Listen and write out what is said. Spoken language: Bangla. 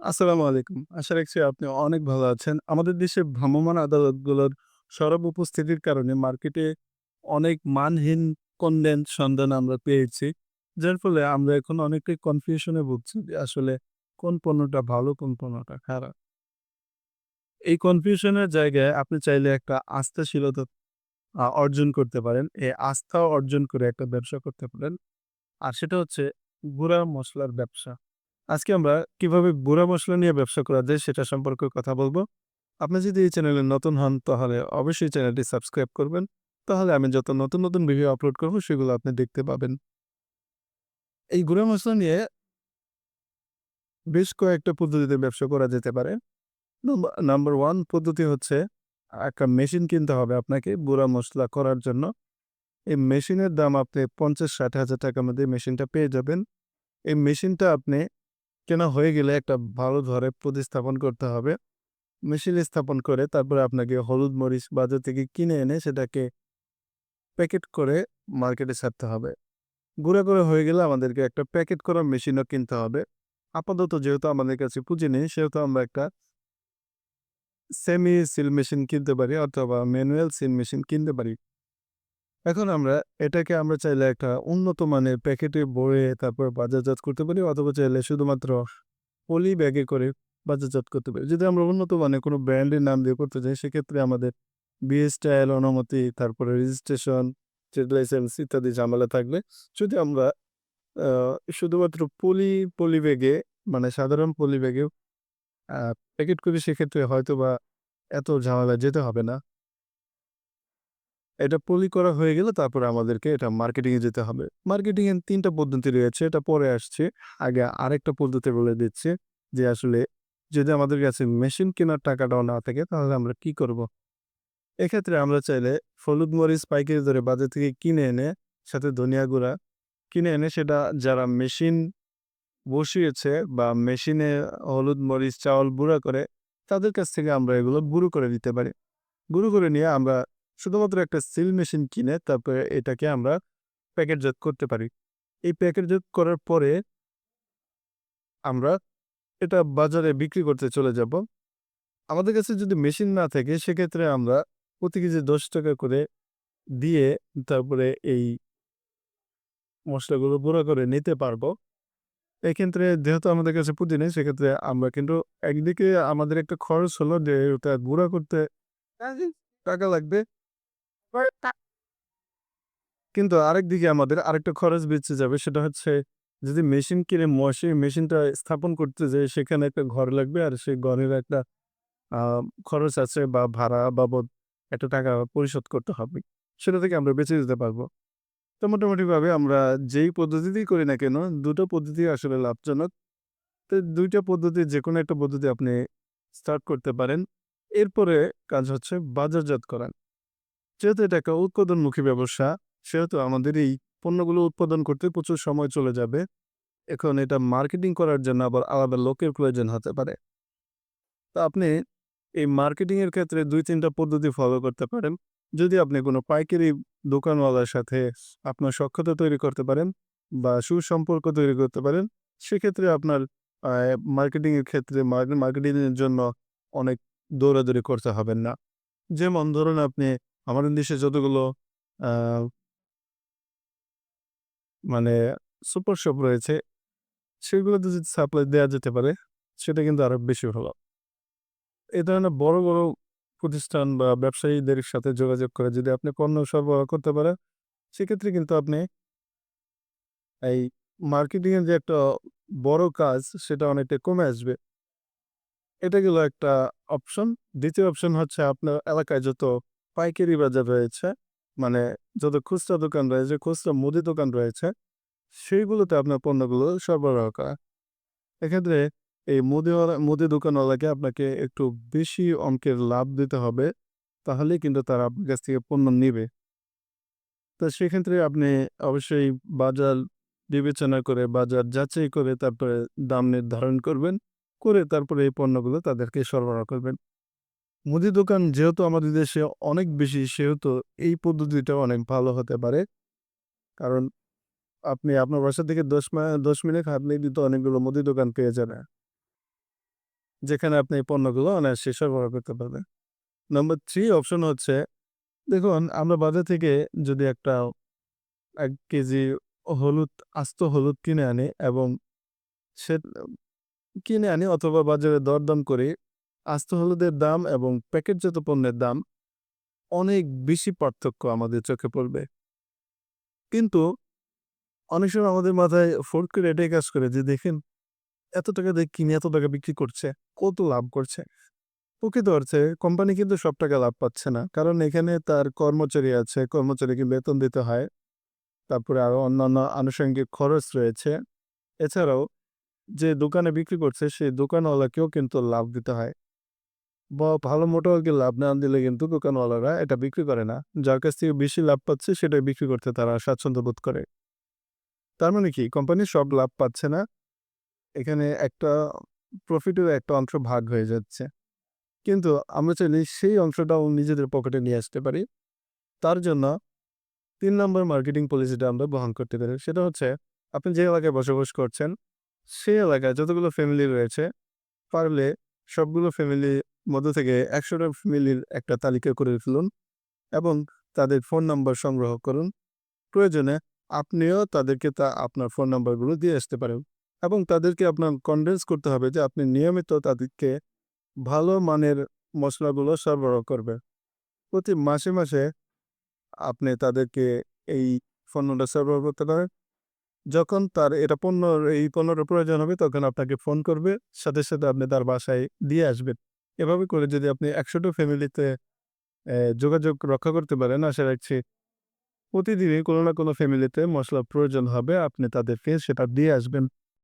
আসসালামু আলাইকুম। আশা রাখছি আপনি অনেক ভালো আছেন। আমাদের দেশে ভ্রাম্যমাণ আদালতগুলোর সরব উপস্থিতির কারণে মার্কেটে অনেক মানহীন কনটেন্ট সন্ধান আমরা পেয়েছি। যার ফলে আমরা এখন অনেকটাই কনফিউশনে ভুগছি যে আসলে কোন পণ্যটা ভালো, কোন পণ্যটা খারাপ। এই কনফিউশনের জায়গায় আপনি চাইলে একটা আস্থাশীলতা অর্জন করতে পারেন। এই আস্থা অর্জন করে একটা ব্যবসা করতে পারেন। আর সেটা হচ্ছে গুঁড়া মশলার ব্যবসা। আজকে আমরা কীভাবে গুঁড়া মশলা নিয়ে ব্যবসা করা যায় সেটা সম্পর্কে কথা বলব আপনি যদি এই চ্যানেলে নতুন হন তাহলে অবশ্যই চ্যানেলটি সাবস্ক্রাইব করবেন। তাহলে আমি যত নতুন, নতুন ভিডিও আপলোড করব সেগুলো আপনি দেখতে পাবেন। এই গুঁড়া মশলা নিয়ে বেশ কয়েকটা পদ্ধতিতে ব্যবসা করা যেতে পারে। নম্বা নাম্বার ওয়ান পদ্ধতি হচ্ছে একটা মেশিন কিনতে হবে আপনাকে গুঁড়া মশলা করার জন্য। এই মেশিনের দাম আপনি ৫০-৬০ হাজার টাকার মধ্যে মেশিনটা পেয়ে যাবেন। এই মেশিনটা আপনি কেনা হয়ে গেলে একটা ভালো ঘরে প্রতিস্থাপন করতে হবে। মেশিন স্থাপন করে তারপরে আপনাকে হলুদ মরিচ বাজার থেকে কিনে এনে সেটাকে প্যাকেট করে মার্কেটে ছাড়তে হবে। গুঁড়া করা হয়ে গেলে আমাদেরকে একটা প্যাকেট করা মেশিনও কিনতে হবে। আপাতত যেহেতু আমাদের কাছে পুঁজি নেই, সেহেতু আমরা একটা সেমি সিল মেশিন কিনতে পারি অথবা ম্যানুয়াল সিল মেশিন কিনতে পারি। এখন আমরা এটাকে আমরা চাইলে একটা উন্নত মানের প্যাকেটে ভরে তারপর বাজারজাত করতে পারি অথবা চাইলে শুধুমাত্র পলি ব্যাগে করে বাজারজাত করতে পারি। যদি আমরা উন্নত মানের কোনো ব্র্যান্ডের নাম দিয়ে করতে চাই সেক্ষেত্রে আমাদের বিএসটাইল অনুমতি, তারপরে রেজিস্ট্রেশন, ট্রেড লাইসেন্স ইত্যাদি ঝামেলা থাকবে। যদি আমরা শুধুমাত্র পলি, পলি ব্যাগে মানে সাধারণ পলি ব্যাগে প্যাকেট করি সেক্ষেত্রে হয়তো বা এত ঝামেলা যেতে হবে না। এটা পলি করা হয়ে গেলে তারপরে আমাদেরকে এটা মার্কেটিং এ যেতে হবে। মার্কেটিং এর ৩ টা পদ্ধতি রয়েছে। এটা পরে আসছে। আগে আরেকটা পদ্ধতি বলে দিচ্ছে যে আসলে যদি আমাদের কাছে মেশিন কেনার টাকাটাও না থাকে, তাহলে আমরা কি করব? এক্ষেত্রে আমরা চাইলে হলুদ মরিচ পাইকারি ধরে বাজার থেকে কিনে এনে, সাথে ধনিয়া গুঁড়া কিনে এনে সেটা যারা মেশিন বসিয়েছে বা মেশিনে হলুদ মরিচ, চাউল গুঁড়া করে, তাদের কাছ থেকে আমরা এগুলো গুঁড়ো করে দিতে পারি। গুঁড়ো করে নিয়ে আমরা শুধুমাত্র একটা সিল মেশিন কিনে তারপরে এটাকে আমরা প্যাকেটজাত করতে পারি। এই প্যাকেটজাত করার পরে আমরা এটা বাজারে বিক্রি করতে চলে যাব। আমাদের কাছে যদি মেশিন না থাকে, সেক্ষেত্রে আমরা প্রতি কেজি ৳১০ করে দিয়ে তারপরে এই মশলাগুলো গুঁড়া করে নিতে পারব। এক্ষেত্রে যেহেতু আমাদের কাছে পুঁজি নেই সেক্ষেত্রে আমরা কিন্তু একদিকে আমাদের একটা খরচ হলো যে ওটা গুঁড়া করতে টাকা লাগবে। কিন্তু আরেকদিকে আমাদের আরেকটা খরচ বেঁচে যাবে, সেটা হচ্ছে যদি মেশিন কিনে মশে, মেশিনটা স্থাপন করতে যাই সেখানে একটা ঘর লাগবে আর সেই ঘরের একটা খরচ আছে বা ভাড়া বাবদ একটা টাকা পরিশোধ করতে হবে। সেটা থেকে আমরা বেঁচে যেতে পারব। তো মোটামুটিভাবে আমরা যেই পদ্ধতিতেই করি না কেন, দুটো পদ্ধতি আসলে লাভজনক। তো ২ টা পদ্ধতির যেকোনো একটা পদ্ধতি আপনি স্টার্ট করতে পারেন। এরপরে কাজ হচ্ছে বাজারজাত করা। যেহেতু এটা একটা উৎপাদনমুখী ব্যবসা সেহেতু আমাদের এই পণ্যগুলো উৎপাদন করতে প্রচুর সময় চলে যাবে। এখন এটা মার্কেটিং করার জন্য আবার আলাদা লোকের প্রয়োজন হতে পারে। তো আপনি এই মার্কেটিংয়ের ক্ষেত্রে দুই তিনটা পদ্ধতি ফলো করতে পারেন। যদি আপনি কোনো পাইকারি দোকানওয়ালার সাথে আপনার সক্ষতা তৈরি করতে পারেন বা সুসম্পর্ক তৈরি করতে পারেন, সেক্ষেত্রে আপনার আ মার্কেটিং ক্ষেত্রে মার্কেটিংয়ের জন্য অনেক দৌড়াদৌড়ি করতে হবে না। যেমন ধরুন আপনি আমাদের দেশে যতগুলো মানে সুপার শপ রয়েছে সেগুলোতে যদি সাপ্লাই দেওয়া যেতে পারে সেটা কিন্তু আরও বেশি ভালো। এ ধরনের বড়, বড় প্রতিষ্ঠান বা ব্যবসায়ীদের সাথে যোগাযোগ করে যদি আপনি পণ্য সরবরাহ করতে পারেন, সেক্ষেত্রে কিন্তু আপনি এই মার্কেটিং এর যে একটা বড় কাজ সেটা অনেকটা কমে আসবে। এটা গেল একটা অপশন। দ্বিতীয় অপশন হচ্ছে আপনার এলাকায় যত পাইকারি বাজার রয়েছে, মানে যত খুচরা দোকান রয়েছে, খুচরা মুদি দোকান রয়েছে, সেইগুলোতে আপনার পণ্যগুলো সরবরাহ করা। এক্ষেত্রে এই মুদিওয়ালা মুদি দোকানওয়ালাকে আপনাকে একটু বেশি অঙ্কের লাভ দিতে হবে। তাহলে কিন্তু তারা আপনার কাছ থেকে পণ্য নিবে। তো সেক্ষেত্রে আপনি অবশ্যই বাজার বিবেচনা করে, বাজার যাচাই করে তারপরে দাম নির্ধারণ করবেন। করে তারপরে এই পণ্যগুলো তাদেরকে সরবরাহ করবেন। মুদি দোকান যেহেতু আমাদের দেশে অনেক বেশি, সেহেতু এই পদ্ধতিটা অনেক ভালো হতে পারে। কারণ আপনি আপনার বাসা থেকে ১০ মা ১০ মিনিট হাঁটলেই কিন্তু অনেকগুলো মুদি দোকান পেয়ে যাবেন। যেখানে আপনি এই পণ্যগুলো অনায়াসে সরবরাহ করতে পারবেন। নম্বর থ্রি অপশন হচ্ছে, দেখুন, আমরা বাজার থেকে যদি একটা এক কেজি হলুদ, আস্ত হলুদ কিনে আনি এবং সে কিনে আনি অথবা বাজারে দরদাম করি। আস্ত হলুদের দাম এবং প্যাকেটজাত পণ্যের দাম অনেক বেশি পার্থক্য আমাদের চোখে পড়বে। কিন্তু অনেক সময় আমাদের মাথায় করে এটাই কাজ করে যে দেখেন এত টাকা দিয়ে কিনে এত টাকা বিক্রি করছে, কত লাভ করছে। প্রকৃত অর্থে কোম্পানি কিন্তু সব টাকা লাভ পাচ্ছে না। কারণ এখানে তার কর্মচারী আছে, কর্মচারীকে বেতন দিতে হয়। তারপরে আরও অন্যান্য আনুষঙ্গিক খরচ রয়েছে। এছাড়াও যে দোকানে বিক্রি করছে সেই দোকানওয়ালাকেও কিন্তু লাভ দিতে হয়। বা ভালো মোটা অঙ্কের লাভ না দিলে কিন্তু দোকানওয়ালারা এটা বিক্রি করে না। যার কাছ থেকে বেশি লাভ পাচ্ছে সেটাই বিক্রি করতে তারা স্বাচ্ছন্দ্য বোধ করে। তার মানে কি কোম্পানি সব লাভ পাচ্ছে না। এখানে একটা প্রফিটের একটা অংশ ভাগ হয়ে যাচ্ছে। কিন্তু আমরা চাইলে সেই অংশটাও নিজেদের পকেটে নিয়ে আসতে পারি। তার জন্য তিন নম্বর মার্কেটিং পলিসিটা আমরা বহন করতে পারি। সেটা হচ্ছে আপনি যে এলাকায় বসবাস করছেন, সেই এলাকায় যতগুলো ফ্যামিলি রয়েছে, পারলে সবগুলো ফ্যামিলির মধ্য থেকে একশোটা ফ্যামিলির একটা তালিকা করে ফেলুন এবং তাদের ফোন নাম্বার সংগ্রহ করুন। প্রয়োজনে আপনিও তাদেরকে তা আপনার ফোন নাম্বারগুলো দিয়ে আসতে পারেন এবং তাদেরকে আপনার কনভিন্স করতে হবে যে আপনি নিয়মিত তাদেরকে ভালো মানের মশলাগুলো সরবরাহ করবেন। প্রতি মাসে, মাসে আপনি তাদেরকে এই ফোন পণ্যটা সরবরাহ করতে পারেন। যখন তার এটা পণ্যর এই পণ্যের প্রয়োজন হবে তখন আপনাকে ফোন করবে। সাথে, সাথে আপনি তার বাসায় দিয়ে আসবেন। এভাবে করে যদি আপনি একশোটো ফ্যামিলিতে যোগাযোগ রক্ষা করতে পারেন আশা রাখছি প্রতিদিনই কোনো না কোনো ফ্যামিলিতে মশলা প্রয়োজন হবে। আপনি তাদেরকে সেটা দিয়ে আসবেন।